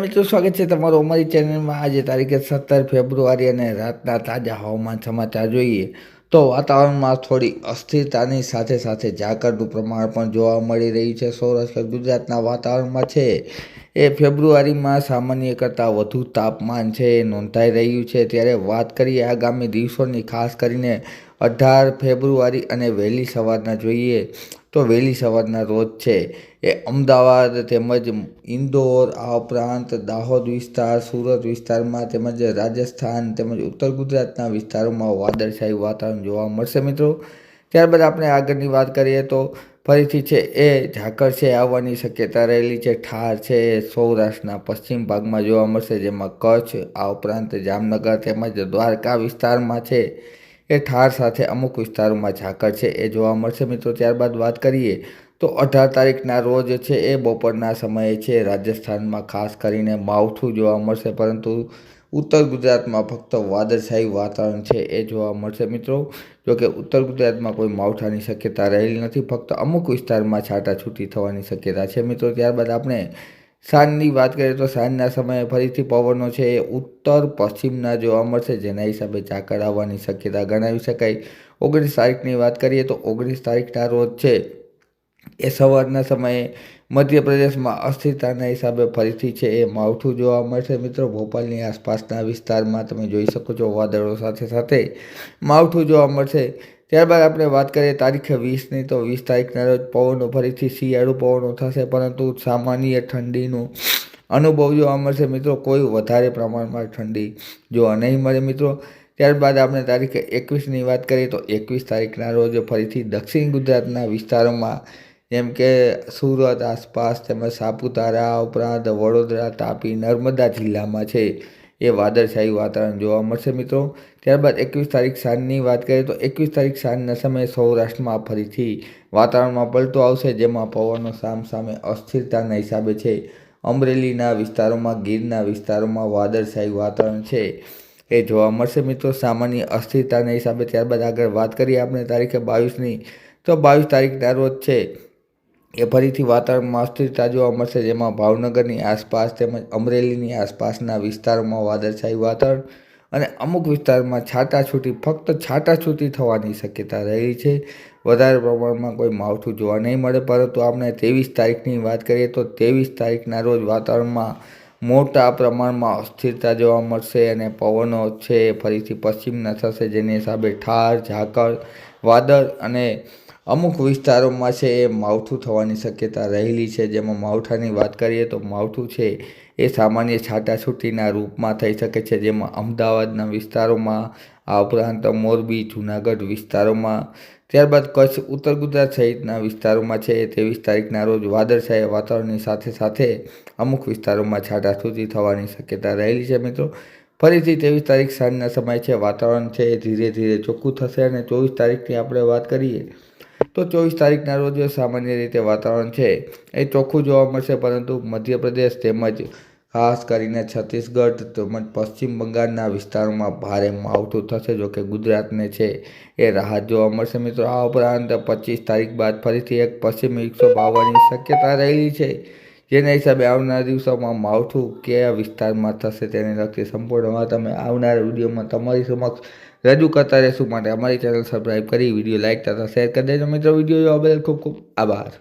મિત્રો, સ્વાગત છે તમારું અમારી ચેનલમાં. આજે તારીખે સત્તર ફેબ્રુઆરી અને રાતના તાજા હવામાન સમાચાર જોઈએ તો વાતાવરણમાં થોડી અસ્થિરતાની સાથે સાથે ઝાકળનું પ્રમાણ પણ જોવા મળી રહ્યું છે. સૌરાષ્ટ્ર, ગુજરાતના વાતાવરણમાં છે એ ફેબ્રુઆરીમાં સામાન્ય કરતાં વધુ તાપમાન છે એ નોંધાઈ રહ્યું છે. ત્યારે વાત કરીએ આગામી દિવસોની, ખાસ કરીને અઢાર ફેબ્રુઆરી અને વહેલી સવારના જોઈએ તો વહેલી સવારના રોજ છે. એ અમદાવાદ તેમજ ઇન્દોર, આ ઉપરાંત દાહોદ વિસ્તાર, સુરત વિસ્તારમાં તેમજ રાજસ્થાન તેમજ ઉત્તર ગુજરાતના વિસ્તારોમાં વાદળછાયું વાતાવરણ જોવા મળશે મિત્રો. ત્યારબાદ આપણે આગળની વાત કરીએ તો ફરીથી છે એ ઝાકળ છે આવવાની શક્યતા રહેલી છે. ઠાર છે એ સૌરાષ્ટ્રના પશ્ચિમ ભાગમાં જોવા મળશે, જેમાં કચ્છ, આ ઉપરાંત જામનગર તેમજ દ્વારકા વિસ્તારમાં છે. એ ઠાર સાથે અમુક વિસ્તારોમાં ઝાકળ છે, એ જોવા મળશે. મિત્રો, ત્યારબાદ વાત કરીએ તો અઢાર તારીખના રોજ છે એ બપોરના સમયે છે, રાજસ્થાનમાં ખાસ કરીને માવઠું જોવા મળશે, પરંતુ ઉત્તર ગુજરાતમાં ફક્ત વાદળછાયું વાતાવરણ છે એ જોવા મળશે. મિત્રો, જોકે ઉત્તર ગુજરાતમાં કોઈ માવઠાની શક્યતા રહેલી નથી, ફક્ત અમુક વિસ્તારમાં છાંટાછૂટી થવાની શક્યતા છે. મિત્રો, ત્યારબાદ આપણે સાંજની વાત કરીએ તો સાંજના સમયે ફરીથી પવનો છે. એ ઉત્તર, પશ્ચિમના જોવા મળશે, જેના હિસાબે ઝાકળ આવવાની શક્યતા ગણાવી શકાય. ઓગણીસ તારીખની વાત કરીએ તો ઓગણીસ તારીખના રોજ છે. એ સવારના સમયે મધ્યપ્રદેશમાં અસ્થિરતાના હિસાબે ફરીથી છે. એ માવઠું જોવા મળશે મિત્રો. ભોપાલની આસપાસના વિસ્તારમાં તમે જોઈ શકો છો વાદળો સાથે સાથે માવઠું જોવા મળશે. ત્યારબાદ આપણે વાત કરીએ તારીખે વીસની, તો વીસ તારીખના રોજ પવનો ફરીથી શિયાળુ પવનો થશે, પરંતુ સામાન્ય ઠંડીનું અનુભવ જોવા મળશે. મિત્રો, કોઈ વધારે પ્રમાણમાં ઠંડી જોવા નહીં મળે મિત્રો. ત્યારબાદ આપણે તારીખે એકવીસની વાત કરીએ, તો એકવીસ તારીખના રોજ ફરીથી દક્ષિણ ગુજરાતના વિસ્તારોમાં, જેમ કે સુરત, આસપાસ તેમજ સાપુતારા, ઉપરાંત વડોદરા, તાપી, નર્મદા જિલ્લામાં છે. એ વાદળછાયું વાતાવરણ જોવા મળશે મિત્રો. ત્યારબાદ એકવીસ તારીખ સાંજની વાત કરીએ તો એકવીસ તારીખ સાંજના સમયે સૌરાષ્ટ્રમાં ફરીથી વાતાવરણમાં પલટો આવશે, જેમાં પવનો સામ સામે અસ્થિરતાના હિસાબે છે. અમરેલીના વિસ્તારોમાં, ગીરના વિસ્તારોમાં વાદળછાયું વાતાવરણ છે એ જોવા મળશે મિત્રો. સામાન્ય અસ્થિરતાના હિસાબે ત્યારબાદ આગળ વાત કરીએ આપણે તારીખે બાવીસની. તો બાવીસ તારીખના રોજ છે. એ ફરીથી વાતાવરણમાં અસ્થિરતા જોવા મળશે, જેમાં ભાવનગરની આસપાસ તેમજ અમરેલીની આસપાસના વિસ્તારોમાં વાદળછાયું વાતાવરણ અને અમુક વિસ્તારમાં છાટાછૂટી, ફક્ત છાટાછૂટી થવાની શક્યતા રહેલી છે. વધારે પ્રમાણમાં કોઈ માવઠું જોવા નહીં મળે, પરંતુ આપણે ત્રેવીસ તારીખની વાત કરીએ તો ત્રેવીસ તારીખના રોજ વાતાવરણમાં મોટા પ્રમાણમાં અસ્થિરતા જોવા મળશે અને પવનો છે ફરીથી પશ્ચિમના થશે, જેની હિસાબે ઠાર, ઝાકળ, વાદળ અને અમુક વિસ્તારોમાં છે એ માવઠું થવાની શક્યતા રહેલી છે. જેમાં માવઠાની વાત કરીએ તો માવઠું છે એ સામાન્ય છાટાછૂટીના રૂપમાં થઈ શકે છે. જેમાં અમદાવાદના વિસ્તારોમાં, આ ઉપરાંત મોરબી જૂનાગઢ વિસ્તારોમાં, ત્યારબાદ કચ્છ, ઉત્તર ગુજરાત સહિતના વિસ્તારોમાં છે ત્રેવીસ તારીખના રોજ વાદળછાયા વાતાવરણની સાથે સાથે અમુક વિસ્તારોમાં છાટાછૂટી થવાની શક્યતા રહેલી છે મિત્રો. ફરીથી ત્રેવીસ તારીખ સાંજના સમય છે. વાતાવરણ છે ધીરે ધીરે ચોખ્ખું થશે અને ચોવીસ તારીખની આપણે વાત કરીએ તો ચોવીસ તારીખના રોજ સામાન્ય રીતે વાતાવરણ છે. એ ચોખ્ખું જોવા મળશે, પરંતુ મધ્યપ્રદેશ તેમજ ખાસ કરીને છત્તીસગઢ તેમજ પશ્ચિમ બંગાળના વિસ્તારોમાં ભારે માવઠું થશે જોકે ગુજરાતને છે એ રાહત જોવા મળશે. મિત્રો, આ ઉપરાંત પચીસ તારીખ બાદ ફરીથી એક પશ્ચિમ વિક્ષોભ આવવાની શક્યતા રહેલી છે. જેના હિસાબે આવનારા દિવસોમાં માવઠું કયા વિસ્તારમાં થશે તેને લગતી સંપૂર્ણ વાત અમે આવનારા વિડીયોમાં તમારી સમક્ષ રજૂ કરતા રહેશું માટે અમારી ચેનલ સબસ્ક્રાઈબ કરી, વીડિયો લાઇક તથા શેર કરી દેજો મિત્રો. વીડિયો જોવા બદલ ખૂબ ખૂબ આભાર.